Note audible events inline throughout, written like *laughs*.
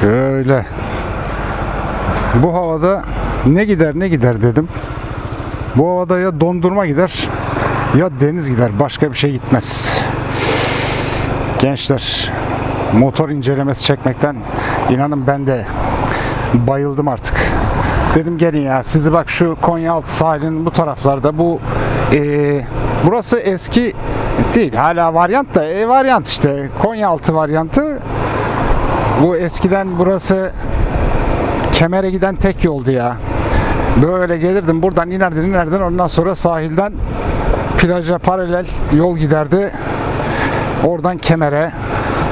Şöyle. Bu havada ne gider ne gider dedim. Bu havada ya dondurma gider ya deniz gider. Başka bir şey gitmez. Gençler motor incelemesi çekmekten inanın ben de bayıldım artık. Dedim gelin ya sizi bak şu Konyaaltı sahilinin bu taraflarda bu eee, burası eski değil hala varyant da e, varyant işte Konyaaltı varyantı bu eskiden burası Kemer'e giden tek yoldu ya. Böyle gelirdim buradan inerdin inerdin ondan sonra sahilden plaja paralel yol giderdi. Oradan Kemer'e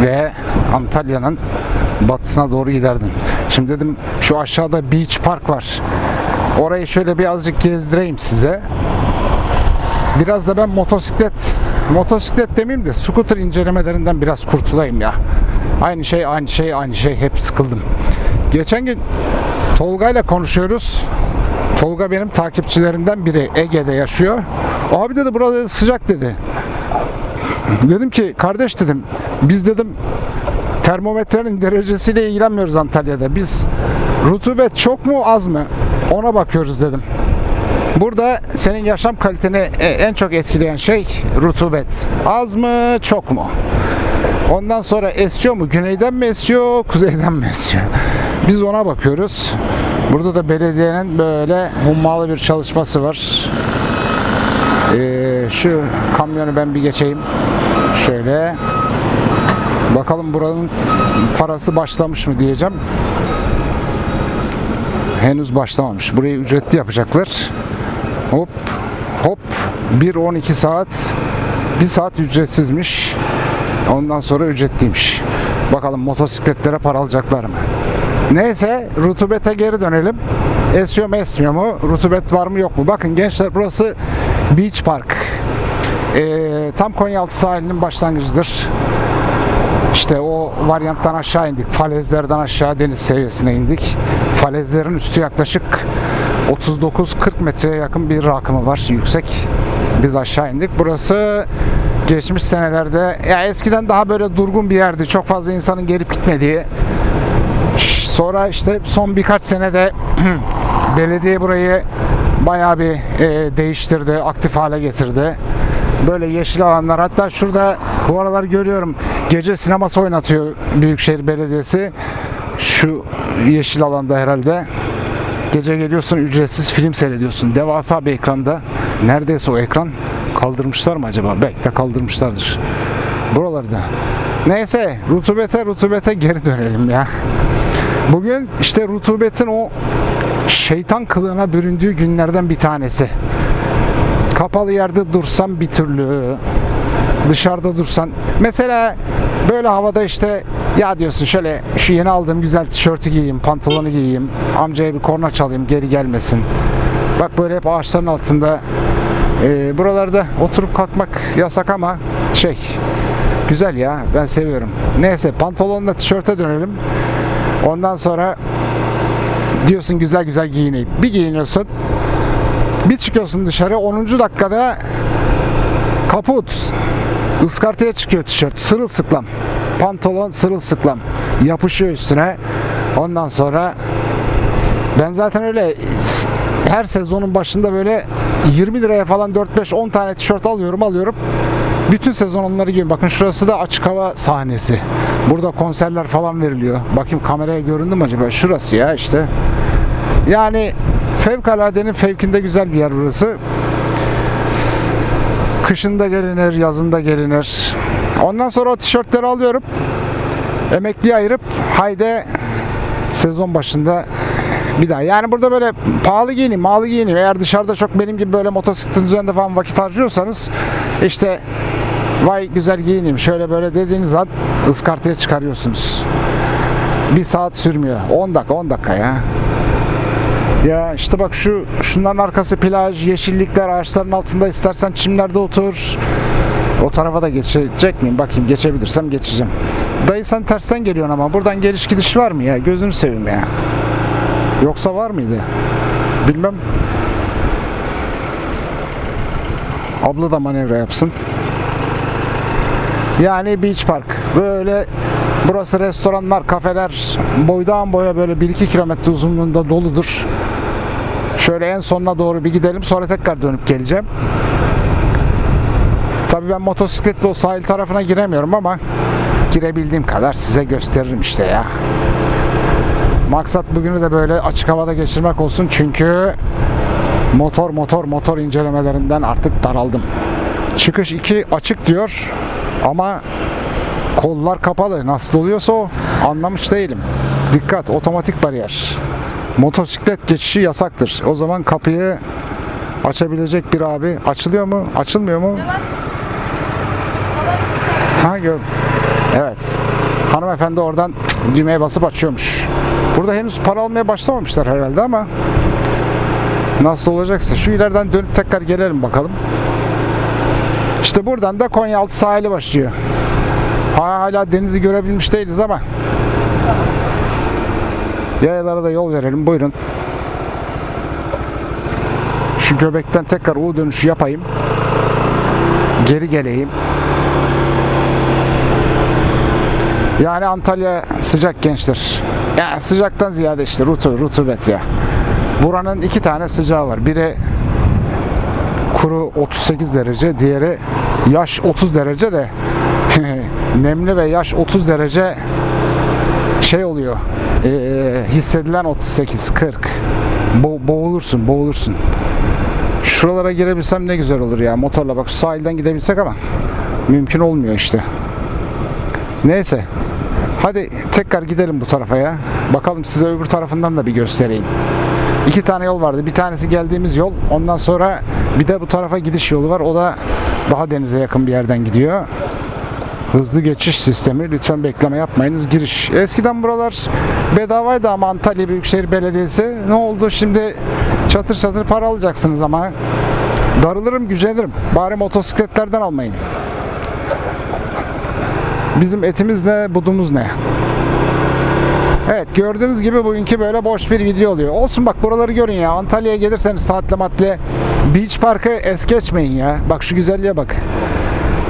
ve Antalya'nın batısına doğru giderdin. Şimdi dedim şu aşağıda Beach Park var. Orayı şöyle bir azıcık gezdireyim size. Biraz da ben motosiklet motosiklet demeyeyim de scooter incelemelerinden biraz kurtulayım ya. Aynı şey aynı şey aynı şey hep sıkıldım. Geçen gün Tolga ile konuşuyoruz. Tolga benim takipçilerimden biri Ege'de yaşıyor. Abi dedi burada sıcak dedi. Dedim ki kardeş dedim biz dedim termometrenin derecesiyle ilgilenmiyoruz Antalya'da. Biz rutubet çok mu az mı ona bakıyoruz dedim. Burada senin yaşam kaliteni e, en çok etkileyen şey rutubet. Az mı çok mu? Ondan sonra esiyor mu? Güneyden mi esiyor, kuzeyden mi esiyor? Biz ona bakıyoruz. Burada da belediyenin böyle hummalı bir çalışması var. Ee, şu kamyonu ben bir geçeyim. Şöyle. Bakalım buranın parası başlamış mı diyeceğim. Henüz başlamamış. Burayı ücretli yapacaklar. Hop hop 1-12 saat 1 saat ücretsizmiş. Ondan sonra ücretliymiş. Bakalım motosikletlere para alacaklar mı? Neyse rutubete geri dönelim. Esiyor mu esmiyor mu? Rutubet var mı yok mu? Bakın gençler burası Beach Park. Ee, tam Konyaaltı sahilinin başlangıcıdır. İşte o varyanttan aşağı indik. Falezlerden aşağı deniz seviyesine indik. Falezlerin üstü yaklaşık 39-40 metreye yakın bir rakımı var yüksek. Biz aşağı indik. Burası geçmiş senelerde ya eskiden daha böyle durgun bir yerdi. Çok fazla insanın gelip gitmediği. Sonra işte son birkaç senede *clears throat* belediye burayı bayağı bir e, değiştirdi, aktif hale getirdi. Böyle yeşil alanlar hatta şurada bu aralar görüyorum gece sineması oynatıyor Büyükşehir Belediyesi. Şu yeşil alanda herhalde. Gece geliyorsun ücretsiz film seyrediyorsun. Devasa bir ekranda. Neredeyse o ekran kaldırmışlar mı acaba? Belki de kaldırmışlardır. Buralarda. Neyse rutubete rutubete geri dönelim ya. Bugün işte rutubetin o şeytan kılığına büründüğü günlerden bir tanesi. Kapalı yerde dursan bir türlü, dışarıda dursan. Mesela böyle havada işte ya diyorsun şöyle şu yeni aldığım güzel tişörtü giyeyim, pantolonu giyeyim, amcaya bir korna çalayım geri gelmesin. Bak böyle hep ağaçların altında e, buralarda oturup kalkmak yasak ama şey güzel ya ben seviyorum. Neyse pantolonla tişörte dönelim. Ondan sonra diyorsun güzel güzel giyineyim. Bir giyiniyorsun. Bir çıkıyorsun dışarı 10. dakikada kaput. Iskartaya çıkıyor tişört. Sırılsıklam. Pantolon sırılsıklam. Yapışıyor üstüne. Ondan sonra ben zaten öyle her sezonun başında böyle 20 liraya falan 4-5-10 tane tişört alıyorum alıyorum. Bütün sezon onları giyiyorum. Bakın şurası da açık hava sahnesi. Burada konserler falan veriliyor. Bakayım kameraya göründü mü acaba? Şurası ya işte. Yani fevkaladenin fevkinde güzel bir yer burası. Kışında gelinir, yazında gelinir. Ondan sonra o tişörtleri alıyorum. Emekliye ayırıp hayde sezon başında bir daha. Yani burada böyle pahalı giyineyim, malı giyineyim. Eğer dışarıda çok benim gibi böyle motosikletin üzerinde falan vakit harcıyorsanız işte vay güzel giyineyim şöyle böyle dediğiniz an ıskartaya çıkarıyorsunuz. Bir saat sürmüyor. 10 dakika 10 dakika ya. Ya işte bak şu şunların arkası plaj, yeşillikler, ağaçların altında istersen çimlerde otur. O tarafa da geçecek miyim? Bakayım geçebilirsem geçeceğim. Dayı sen tersten geliyorsun ama buradan geliş gidiş var mı ya? Gözünü seveyim ya. Yoksa var mıydı? Bilmem. Abla da manevra yapsın. Yani Beach Park. Böyle burası restoranlar, kafeler boydan boya böyle 1-2 kilometre uzunluğunda doludur. Şöyle en sonuna doğru bir gidelim sonra tekrar dönüp geleceğim. Tabii ben motosikletle o sahil tarafına giremiyorum ama girebildiğim kadar size gösteririm işte ya. Maksat bugünü de böyle açık havada geçirmek olsun çünkü motor motor motor incelemelerinden artık daraldım. Çıkış 2 açık diyor ama kollar kapalı. Nasıl oluyorsa o anlamış değilim. Dikkat otomatik bariyer. Motosiklet geçişi yasaktır. O zaman kapıyı açabilecek bir abi açılıyor mu? Açılmıyor mu? Ha gör. Evet. Hanımefendi oradan düğmeye basıp açıyormuş. Burada henüz para almaya başlamamışlar herhalde ama nasıl olacaksa şu ileriden dönüp tekrar gelelim bakalım. İşte buradan da Konyaaltı sahili başlıyor. Hala, hala denizi görebilmiş değiliz ama yayalara da yol verelim. Buyurun. Şu göbekten tekrar U dönüşü yapayım. Geri geleyim. Yani Antalya sıcak gençler. Ya sıcaktan ziyade işte rutu, rutubet ya. Buranın iki tane sıcağı var. Biri kuru 38 derece, diğeri yaş 30 derece de *laughs* nemli ve yaş 30 derece şey oluyor. Eee, hissedilen 38 40. Bo- boğulursun, boğulursun. Şuralara girebilsem ne güzel olur ya motorla bak sahilden gidebilsek ama mümkün olmuyor işte. Neyse. Hadi tekrar gidelim bu tarafa ya. Bakalım size öbür tarafından da bir göstereyim. İki tane yol vardı. Bir tanesi geldiğimiz yol. Ondan sonra bir de bu tarafa gidiş yolu var. O da daha denize yakın bir yerden gidiyor. Hızlı geçiş sistemi. Lütfen bekleme yapmayınız. Giriş. Eskiden buralar bedavaydı ama Antalya Büyükşehir Belediyesi. Ne oldu? Şimdi çatır çatır para alacaksınız ama. Darılırım, gücenirim. Bari motosikletlerden almayın. Bizim etimiz ne, budumuz ne? Evet gördüğünüz gibi bugünkü böyle boş bir video oluyor. Olsun bak buraları görün ya. Antalya'ya gelirseniz tatlı matlı Beach Park'ı es geçmeyin ya. Bak şu güzelliğe bak.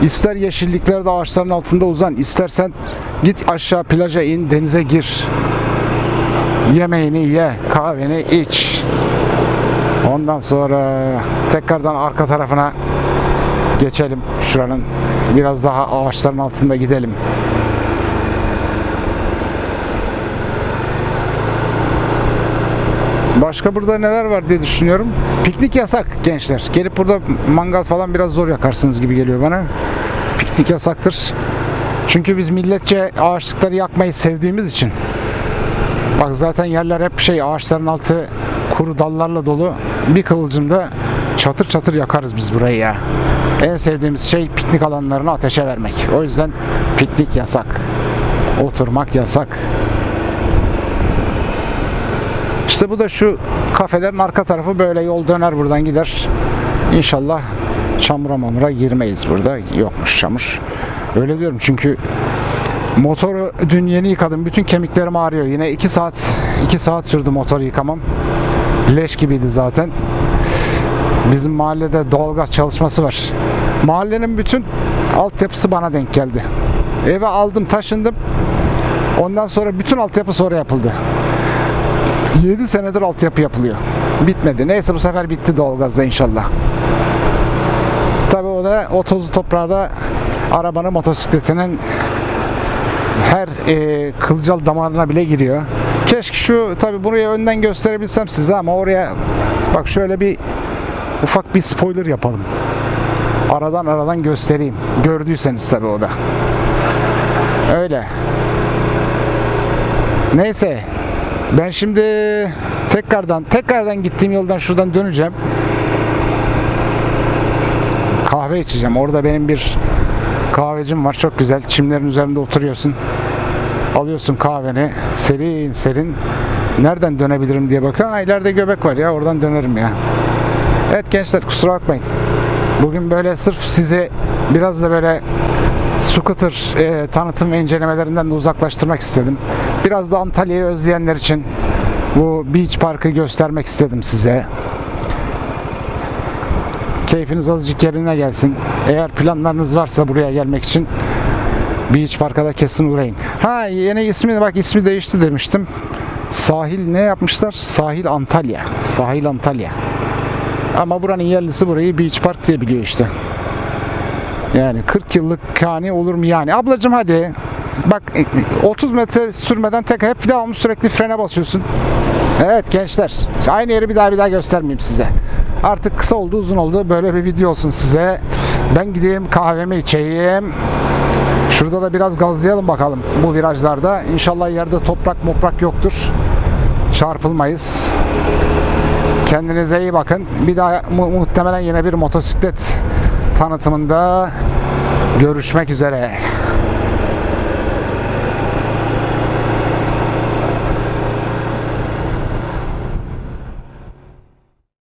İster yeşilliklerde ağaçların altında uzan, istersen git aşağı plaja in, denize gir. Yemeğini ye, kahveni iç. Ondan sonra tekrardan arka tarafına geçelim şuranın. Biraz daha ağaçların altında gidelim. Başka burada neler var diye düşünüyorum. Piknik yasak gençler. Gelip burada mangal falan biraz zor yakarsınız gibi geliyor bana. Piknik yasaktır. Çünkü biz milletçe ağaçlıkları yakmayı sevdiğimiz için. Bak zaten yerler hep şey ağaçların altı kuru dallarla dolu. Bir kıvılcımda çatır çatır yakarız biz burayı ya. En sevdiğimiz şey piknik alanlarını ateşe vermek. O yüzden piknik yasak. Oturmak yasak. İşte bu da şu kafelerin arka tarafı böyle yol döner buradan gider. İnşallah çamura mamura girmeyiz burada. Yokmuş çamur. Öyle diyorum çünkü motoru dün yeni yıkadım. Bütün kemiklerim ağrıyor. Yine 2 saat 2 saat sürdü motoru yıkamam. Leş gibiydi zaten. Bizim mahallede doğalgaz çalışması var. Mahallenin bütün altyapısı bana denk geldi. Eve aldım, taşındım. Ondan sonra bütün altyapı sonra yapıldı. 7 senedir altyapı yapılıyor. Bitmedi. Neyse bu sefer bitti doğalgazda inşallah. Tabii o da o tozu toprağı da arabanın motosikletinin her e, kılcal damarına bile giriyor. Keşke şu tabii buraya önden gösterebilsem size ama oraya bak şöyle bir ufak bir spoiler yapalım. Aradan aradan göstereyim. Gördüyseniz tabii o da. Öyle. Neyse. Ben şimdi tekrardan tekrardan gittiğim yoldan şuradan döneceğim. Kahve içeceğim. Orada benim bir kahvecim var. Çok güzel. Çimlerin üzerinde oturuyorsun. Alıyorsun kahveni. Serin serin. Nereden dönebilirim diye bakıyorum. Ha ileride göbek var ya. Oradan dönerim ya. Evet gençler kusura bakmayın. Bugün böyle sırf sizi biraz da böyle scooter e, tanıtım ve incelemelerinden de uzaklaştırmak istedim. Biraz da Antalya'yı özleyenler için bu Beach Park'ı göstermek istedim size. Keyfiniz azıcık yerine gelsin. Eğer planlarınız varsa buraya gelmek için Beach Park'a da kesin uğrayın. Ha yeni ismi bak ismi değişti demiştim. Sahil ne yapmışlar? Sahil Antalya. Sahil Antalya. Ama buranın yerlisi burayı Beach Park diye biliyor işte. Yani 40 yıllık kani olur mu yani? Ablacım hadi. Bak 30 metre sürmeden tek hep devamlı sürekli frene basıyorsun. Evet gençler. Aynı yeri bir daha bir daha göstermeyeyim size. Artık kısa oldu uzun oldu. Böyle bir video olsun size. Ben gideyim kahvemi içeyim. Şurada da biraz gazlayalım bakalım bu virajlarda. İnşallah yerde toprak moprak yoktur. Çarpılmayız. Kendinize iyi bakın. Bir daha mu- muhtemelen yine bir motosiklet tanıtımında görüşmek üzere.